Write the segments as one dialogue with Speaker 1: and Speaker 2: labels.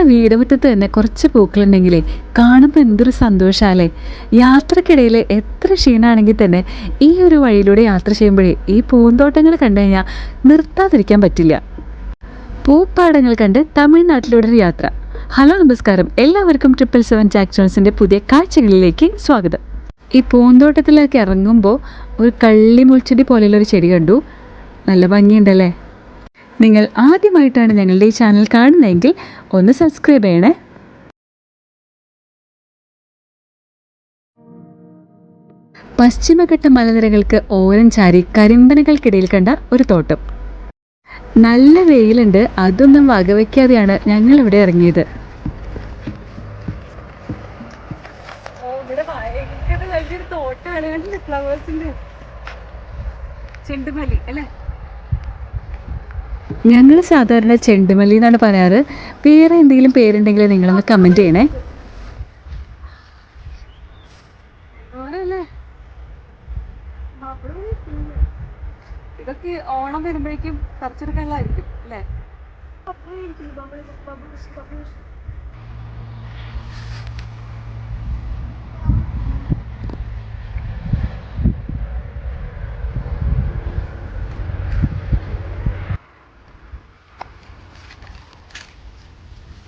Speaker 1: നമ്മുടെ വീടുമുറ്റത്ത് തന്നെ കുറച്ച് പൂക്കളുണ്ടെങ്കിലേ കാണുമ്പോൾ എന്തൊരു സന്തോഷമല്ലേ യാത്രക്കിടയിൽ എത്ര ക്ഷീണമാണെങ്കിൽ തന്നെ ഈ ഒരു വഴിയിലൂടെ യാത്ര ചെയ്യുമ്പോഴേ ഈ പൂന്തോട്ടങ്ങൾ കണ്ടു കഴിഞ്ഞാൽ നിർത്താതിരിക്കാൻ പറ്റില്ല. പൂപ്പാടങ്ങൾ കണ്ട് തമിഴ്നാട്ടിലൂടെ ഒരു യാത്ര. ഹലോ നമസ്കാരം. എല്ലാവർക്കും ട്രിപ്പിൾ സെവൻ ജാക്ക് ജോൺസിന്റെ പുതിയ കാഴ്ചകളിലേക്ക് സ്വാഗതം. ഈ പൂന്തോട്ടത്തിലേക്ക് ഇറങ്ങുമ്പോൾ ഒരു കള്ളിമുൾച്ചെടി പോലെയുള്ള ഒരു ചെടി കണ്ടു. നല്ല ഭംഗിയുണ്ടല്ലേ? നിങ്ങൾ ആദ്യമായിട്ടാണ് ഞങ്ങളുടെ ഈ ചാനൽ കാണുന്നതെങ്കിൽ ഒന്ന് സബ്സ്ക്രൈബ് ചെയ്യണേ. പശ്ചിമഘട്ട മലനിരകൾക്ക് ഓരം ചാരി കരിമ്പനകൾക്കിടയിൽ കണ്ട ഒരു തോട്ടം. നല്ല വെയിലുണ്ട് അതൊന്നും വകവയ്ക്കാതെയാണ് ഞങ്ങൾ ഇവിടെ ഇറങ്ങിയത്
Speaker 2: ഇവിടെ തോട്ടാണ്. ഫ്ലവേഴ്സിന്റെ ചെണ്ടുമല്ലി അല്ലേ?
Speaker 1: ഞങ്ങൾ സാധാരണ ചെണ്ടുമല്ലി എന്നാണ് പറയാറ്. വേറെ എന്തെങ്കിലും പേരുണ്ടെങ്കിൽ നിങ്ങളൊന്ന് കമന്റ് ചെയ്യണേ.
Speaker 2: ഇതൊക്കെ ഓണം വരുമ്പോഴേക്കും പറിച്ചെടുക്കാനുള്ളതായിരിക്കും അല്ലേ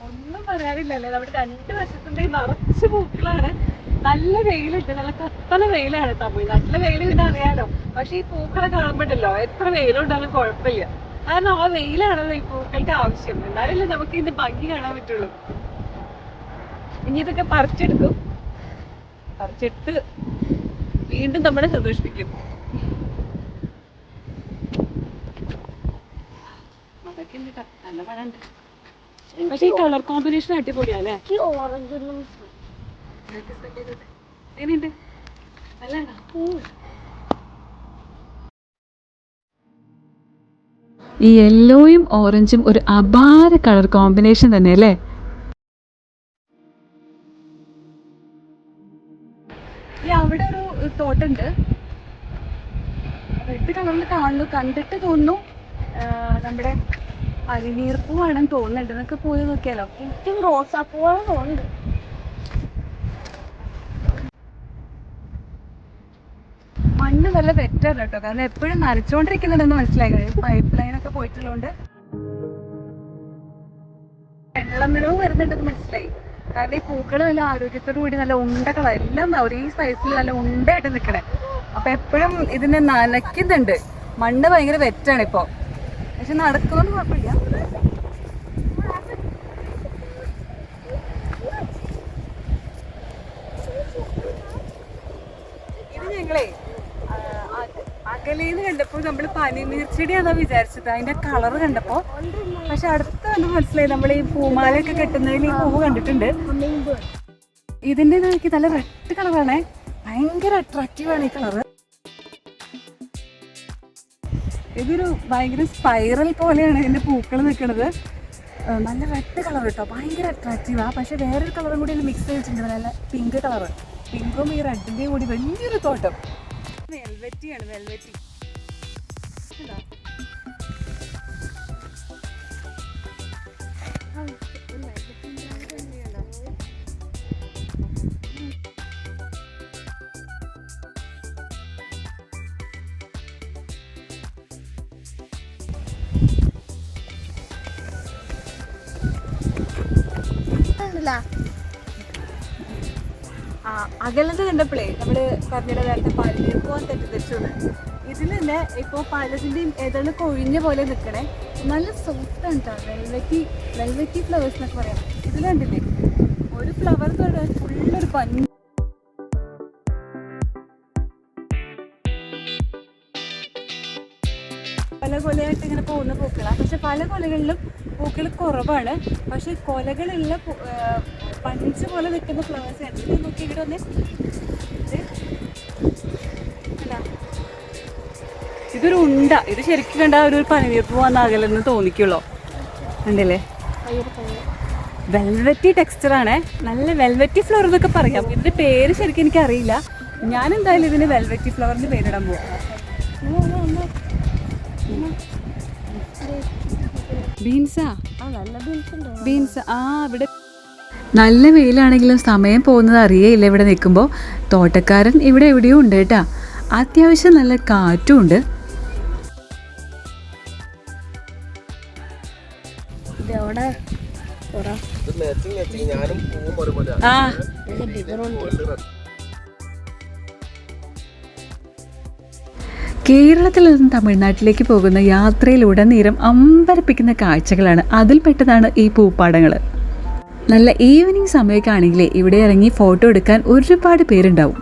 Speaker 2: ഒന്നും പറയാനില്ലല്ലേ നമ്മുടെ രണ്ട് വശത്തിന്റെ നിറച്ച് പൂക്കളാണ്. നല്ല വെയിലുണ്ട്. നല്ല കത്തല വെയിലാണ് തമിഴ്നാട്ടിലെ വെയിൽ പിന്നെ അറിയാലോ. പക്ഷെ ഈ പൂക്കളെ കാണുമ്പോണ്ടല്ലോ എത്ര വെയിലുണ്ടാലും കുഴപ്പമില്ല. കാരണം ആ വെയിലാണല്ലോ ഈ പൂക്കൾക്ക് ആവശ്യം. എന്നാലല്ലേ നമുക്ക് ഇതിന്റെ ഭംഗി കാണാൻ പറ്റുള്ളൂ. ഇനി ഇതൊക്കെ പറിച്ചെടുക്കും. പറിച്ചെടുത്ത് വീണ്ടും നമ്മളെ സന്തോഷിപ്പിക്കും. അതൊക്കെ. നല്ല മഴ ഉണ്ട്. പക്ഷെ ഈ കളർ കോമ്പിനേഷൻ അടിപൊളിയാല്ലേ? എങ്ങനെയുണ്ട്?
Speaker 1: ഈ യെല്ലോയും ഓറഞ്ചും ഒരു അപാര കളർ കോമ്പിനേഷൻ തന്നെ അല്ലേ
Speaker 2: അവിടെ ഒരു തോട്ടുണ്ട്. റെഡ് കളറിൽ കാണുന്നു. കണ്ടിട്ട് തോന്നുന്നു ആ, നമ്മുടെ അരിനീർപ്പൂവാണെന്ന് തോന്നുന്നുണ്ട്. എന്നൊക്കെ പോയി നോക്കിയാലോ? എനിക്കും റോസാപ്പൂവാണെന്ന് തോന്നുന്നുണ്ട്. മണ്ണ് നല്ല വെറ്റാണ് കേട്ടോ. കാരണം എപ്പോഴും നനച്ചുകൊണ്ടിരിക്കുന്നുണ്ടെന്ന് മനസ്സിലായി. കഴിഞ്ഞു പൈപ്പ് ലൈൻ ഒക്കെ പോയിട്ടുള്ളതുകൊണ്ട് വെള്ളം നിലവും വരുന്നുണ്ടെന്ന് മനസ്സിലായി. കാരണം ഈ പൂക്കൾ നല്ല ആരോഗ്യത്തോടു കൂടി നല്ല ഉണ്ടകള എല്ലാം ഒരേ സൈസിൽ നല്ല ഉണ്ടയായിട്ട് നിൽക്കണേ അപ്പൊ എപ്പോഴും ഇതിനെ നനയ്ക്കുന്നുണ്ട്. മണ്ണ് ഭയങ്കര വെറ്റാണ് ഇപ്പൊ. പക്ഷെ നടക്കുന്നൊന്നും കുഴപ്പമില്ല ഇത് ഞങ്ങളെ ആ, അക- അകലേന്ന് കണ്ടപ്പോൾ നമ്മൾ പനിനീർച്ചെടിയാണെന്നാ വിചാരിച്ചത്. അതിന്റെ കളർ കണ്ടപ്പോ. പക്ഷെ അടുത്ത് കണ്ട് മനസ്സിലായി. നമ്മൾ ഈ പൂമാലയൊക്കെ കെട്ടുന്നതിൽ ഈ പൂവ് കണ്ടിട്ടുണ്ട്. ഇതിന്റെ നോക്കി നല്ല റെഡ് കളറാണേ ഭയങ്കര അട്രാക്റ്റീവ് ആണ് ഈ കളറ് ഇതൊരു ഭയങ്കര സ്പൈറൽ പോലെയാണ് ഇതിന്റെ പൂക്കൾ നിൽക്കുന്നത് നല്ല റെഡ് കളർ കേട്ടോ. ഭയങ്കര അട്രാക്റ്റീവാ പക്ഷെ വേറൊരു കളറും കൂടി മിക്സ് ചെയ്തിട്ടുണ്ട്. നല്ല പിങ്ക് കളർ പിങ്കും ഈ റെഡിന്റെയും കൂടി വലിയൊരു തോട്ടം. വെൽവെറ്റിയാണ് വെൽവെറ്റി. കണ്ടോ? അകലത്ത് കണ്ടപ്പോഴേ നമ്മൾ പറഞ്ഞിട്ട് നേരത്തെ പല്ലിൽ പോകാൻ തെറ്റിദ്ധരിച്ചു ഇതിൽ തന്നെ ഇപ്പൊ പലതിന്റെയും ഏതാണ് കൊഴിഞ്ഞ പോലെ നിൽക്കണേ നല്ല സോഫ്റ്റ് ആണ് വെൽവെറ്റി വെൽവെറ്റി ഫ്ലവേഴ്സ് എന്നൊക്കെ പറയാം. ഇതിൽ കണ്ടില്ലേ? ഒരു ഫ്ലവർ ഫുള്ളൊരു പഞ്ഞി. പല കൊലയായിട്ട് ഇങ്ങനെ പോകുന്ന പൂക്കളാണ് പക്ഷെ പല കൊലകളിലും പൂക്കൾ കുറവാണ്. പക്ഷെ കൊലകളുള്ള പഞ്ച് പോലെ നിൽക്കുന്ന ഫ്ലവേഴ്സ് ഇത് നോക്കി ഇവിടെ കണ്ടാ? ഇതൊരു ഉണ്ട. ഇത് ശരിക്കും കണ്ട ഒരു പനിനീർപ്പ് വന്ന അകലെന്ന് തോന്നിക്കുള്ളൂ. ഉണ്ടല്ലേ വെൽവെറ്റി ടെക്സ്ചർ ആണ്. നല്ല വെൽവെറ്റി ഫ്ലവർ എന്നൊക്കെ പറയാം. ഇതിന്റെ പേര് ശരിക്കും എനിക്ക് അറിയില്ല ഞാൻ എന്തായാലും ഇതിന് വെൽവെറ്റി ഫ്ലവറിന് പേരിടാൻ പോവാം. ബീൻസാ
Speaker 1: ബീൻസ്
Speaker 2: ആ ഇവിടെ നല്ല വെയിലാണെങ്കിലും സമയം പോകുന്നത് അറിയേയില്ല ഇവിടെ നിൽക്കുമ്പോൾ. തോട്ടക്കാരൻ ഇവിടെ എവിടെയോ ഉണ്ട് കേട്ടാ. അത്യാവശ്യം നല്ല കാറ്റും ഉണ്ട്. ആ കേരളത്തിൽ നിന്നും തമിഴ്നാട്ടിലേക്ക് പോകുന്ന യാത്രയിലുടനീളം അമ്പരപ്പിക്കുന്ന കാഴ്ചകളാണ് അതിൽപ്പെട്ടതാണ് ഈ പൂപ്പാടങ്ങൾ നല്ല ഈവനിങ് സമയമൊക്കെ ഇവിടെ ഇറങ്ങി ഫോട്ടോ എടുക്കാൻ ഒരുപാട് പേരുണ്ടാവും.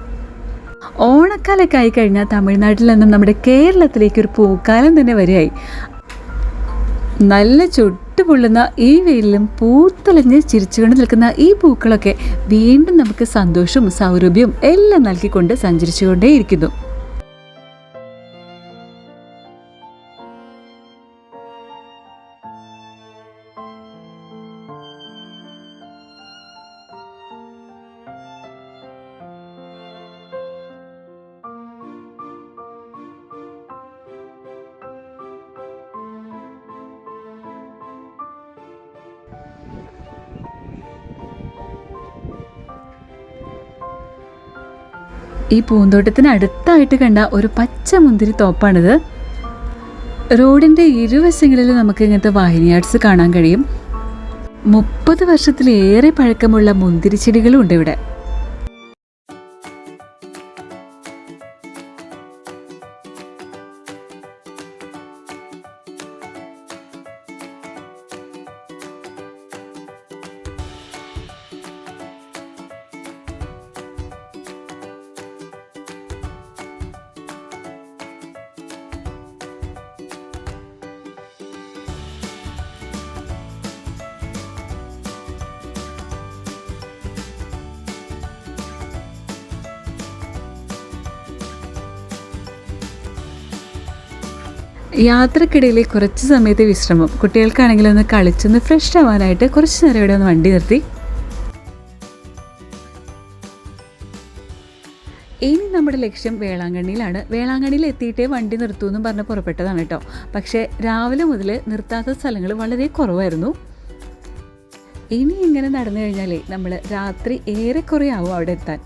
Speaker 2: ഓണക്കാലൊക്കെ ആയി കഴിഞ്ഞാൽ തമിഴ്നാട്ടിൽ നിന്നും നമ്മുടെ കേരളത്തിലേക്ക് ഒരു പൂക്കാലം തന്നെ വരെയായി. നല്ല ചുട്ടുപൊള്ളുന്ന ഈ വെയിലിലും പൂത്തലഞ്ഞ് ചിരിച്ചുകൊണ്ട് നിൽക്കുന്ന ഈ പൂക്കളൊക്കെ വീണ്ടും നമുക്ക് സന്തോഷവും സൗരഭ്യവും എല്ലാം നൽകിക്കൊണ്ട് സഞ്ചരിച്ചുകൊണ്ടേയിരിക്കുന്നു. ഈ പൂന്തോട്ടത്തിന് അടുത്തായിട്ട് കണ്ട ഒരു പച്ച മുന്തിരി തോപ്പാണിത്. റോഡിന്റെ ഇരുവശങ്ങളിൽ നമുക്ക് ഇങ്ങനത്തെ വാഹിനിയാർട്സ് കാണാൻ കഴിയും. മുപ്പത് വർഷത്തിലേറെ പഴക്കമുള്ള മുന്തിരി ചെടികളും ഉണ്ട് ഇവിടെ. യാത്രക്കിടയിലെ കുറച്ച് സമയത്തെ വിശ്രമം. കുട്ടികൾക്കാണെങ്കിൽ ഒന്ന് കളിച്ചൊന്ന് ഫ്രഷ് ആവാനായിട്ട് കുറച്ച് നേരം ഇവിടെ ഒന്ന് വണ്ടി നിർത്തി. ഇനി നമ്മുടെ ലക്ഷ്യം വേളാങ്കണ്ണിയിലാണ്. വേളാങ്കണ്ണിയിൽ എത്തിയിട്ടേ വണ്ടി നിർത്തൂ എന്നും പറഞ്ഞ് പുറപ്പെട്ടതാണ് കേട്ടോ. പക്ഷേ രാവിലെ മുതൽ നിർത്താത്ത സ്ഥലങ്ങൾ വളരെ കുറവായിരുന്നു. ഇനി ഇങ്ങനെ നടന്നു കഴിഞ്ഞാലേ നമ്മൾ രാത്രി ഏറെക്കുറെ ആവും അവിടെ എത്താൻ.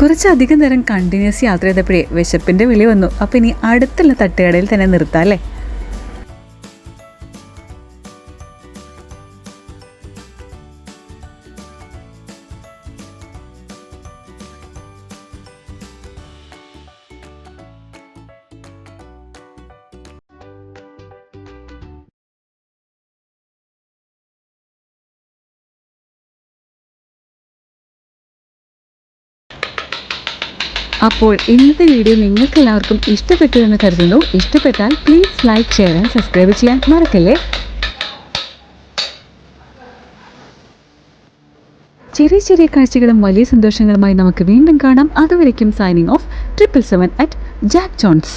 Speaker 2: കുറച്ചധികം നേരം കണ്ടിന്യൂസ് യാത്ര ചെയ്തപ്പോഴേ വിശപ്പിന്റെ വിളി വന്നു. അപ്പോൾ ഇനി അടുത്തുള്ള തട്ടുകടയിൽ തന്നെ നിർത്താം അല്ലേ? അപ്പോൾ ഇന്നത്തെ വീഡിയോ നിങ്ങൾക്ക് എല്ലാവർക്കും ഇഷ്ടപ്പെട്ടു എന്ന് കരുതുന്നു. ഇഷ്ടപ്പെട്ടാൽ please like share and subscribe ചെയ്യാൻ മറക്കല്ലേ? ചെറിയ ചെറിയ കാഴ്ചകളും വലിയ സന്തോഷങ്ങളുമായി നമുക്ക് വീണ്ടും കാണാം. അതുവരയ്ക്കും signing off triple seven at Jack Jones